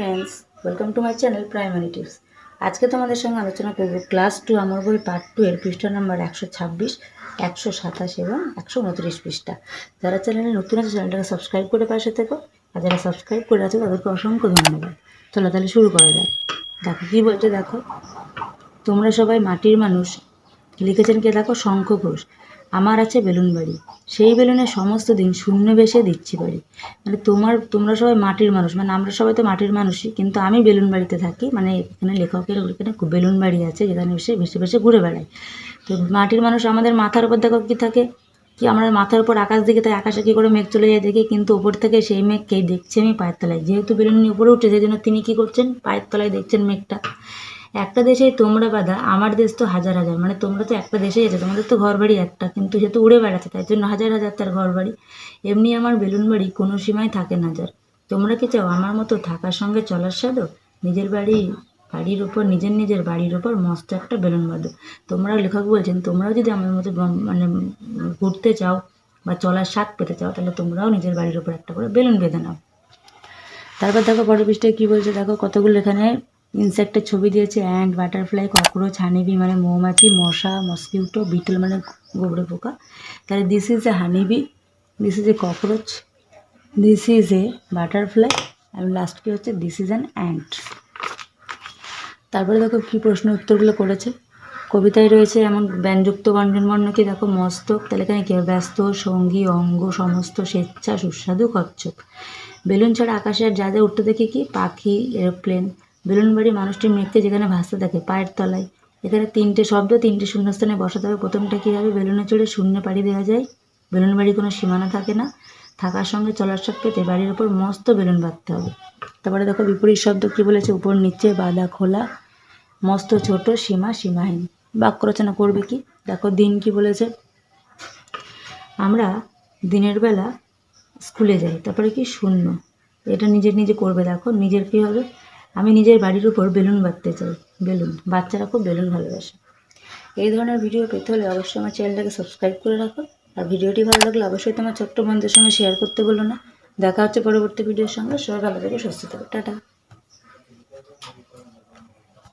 Friends welcome to my channel primary tips আজকে তোমাদের সঙ্গে আলোচনা করব ক্লাস টু আমার বই পার্ট টু এর পৃষ্ঠা নাম্বার একশো ছাব্বিশ, একশো সাতাশ এবং একশো উনত্রিশ পৃষ্ঠা। যারা চ্যানেলে নতুন আছে চ্যানেলটাকে সাবস্ক্রাইব করে পাশে থেকো। আর যারা সাবস্ক্রাইব করে আছে, তাদেরকে অসংখ্য ধন্যবাদ। চলো তাহলে শুরু করা যাক। দেখো, কী বলছে দেখো? তোমরা সবাই মাটির মানুষ। লিখেছেন কে? দেখো, শঙ্খ ঘোষ। আমার আছে বেলুন বাড়ি। সেই বেলুনে সমস্ত দিন শূন্য বেশে দিচ্ছি বাড়ি। মানে তোমার, তোমরা সবাই মাটির মানুষ। মানে আমরা সবাই তো মাটির মানুষই, কিন্তু আমি বেলুন বাড়িতে থাকি। মানে এখানে লেখকের ওখানে বেলুন বাড়ি আছে, যেখানে এসে ভেসে ভেসে ঘুরে বেড়াই। তো মাটির মানুষ আমাদের মাথার উপর দেখো কী থাকে? কি আমরা মাথার উপর আকাশ দিকে তাই আকাশে কী করে মেঘ চলে যায় দেখি? কিন্তু ওপর থেকে সেই মেঘকেই দেখছি আমি পায়ের তলায়। যেহেতু বেলুন উপরে উঠে সেই জন্য তিনি কী করছেন? পায়ের তলায় দেখছেন মেঘটা। একটা দেশে তোমরা বাঁধা, আমার দেশ তো হাজার হাজার মানে তোমরা তো একটা দেশেই আছে, তোমাদের তো ঘর বাড়ি একটা, কিন্তু সে তো উড়ে বেড়াচ্ছে, তাই জন্য হাজার হাজার তার ঘর বাড়ি এমনি আমার বেলুন বাড়ি কোনো সীমায় থাকে না, যার। তোমরা কি চাও আমার মতো থাকার সঙ্গে চলার স্বাদও? নিজের বাড়ি, বাড়ির ওপর নিজের নিজের বাড়ির ওপর মস্ত একটা বেলুন বাঁধো। তোমরাও লেখক বলছেন, তোমরাও যদি আমার মতো মানে ঘুরতে চাও বা চলার স্বাদ পেতে চাও, তাহলে তোমরাও নিজের বাড়ির ওপর একটা করে বেলুন বেঁধে নাও। তারপর দেখো পরের পৃষ্ঠায় কী বলছে, দেখো কতগুলো এখানে ইনসেক্টের ছবি দিয়েছে অ্যান্ড বাটারফ্লাই, ককরোচ, হানিবি মানে মৌমাছি, মশা, মসকিউটো, বিটল মানে গোবরে পোকা। তাহলে this is a honeybee this is a cockroach this is a butterfly R last কি হচ্ছে? দিস ইজ অ্যান অ্যান্ট তারপরে দেখো কী প্রশ্ন উত্তরগুলো করেছে। কবিতায় রয়েছে এমন ব্যঞ্জুক্ত কি? দেখো, মস্তক, তাহলে এখানে কি ব্যস্ত, সঙ্গী, অঙ্গ, সমস্ত, স্বেচ্ছা, সুস্বাদু, কচ্ছপ। বেলুন ছাড়া আকাশে আর যা যা উঠতে দেখি কি? পাখি এরোপ্লেন বেলুন বাড়ি মানুষটি মেঘকে যেখানে ভাসতে থাকে, পায়ের তলায়। এখানে তিনটে শব্দ, তিনটে শূন্যস্থানে বসাতে হবে। প্রথমটা কী হবে? বেলুনে চড়ে শূন্য পাড়ি দেওয়া যায়। বেলুন বাড়ি কোনো সীমানা থাকে না। থাকার সঙ্গে চলার সব পেতে বাড়ির ওপর মস্ত বেলুন বাঁধতে হবে। তারপরে দেখো বিপরীত শব্দ কী বলেছে? উপর নিচে বাঁধা খোলা, মস্ত ছোট, সীমা, সীমাহীন। বাক্য রচনা করবে কি? দেখো দিন কি বলেছে? আমরা দিনের বেলা স্কুলে যাই, তারপরে কি? শূন্য। এটা নিজের নিজে করবে, দেখো। নিজের কী হবে? আমি নিজের বাড়ির উপর বেলুন বাঁধতে চাই, বেলুন। বাচ্চারা খুব বেলুন ভালোবাসে। এই ধরনের ভিডিও পেতে হলে অবশ্যই আমার চ্যানেলটাকে সাবস্ক্রাইব করে রাখো। আর ভিডিওটি ভালো লাগলে অবশ্যই তোমার ছোট্ট বন্ধুদের সঙ্গে শেয়ার করতে বলো না। দেখা হচ্ছে পরবর্তী ভিডিওর সঙ্গে। সবাই ভালো থেকে, সুস্থ থাকো। টাটা।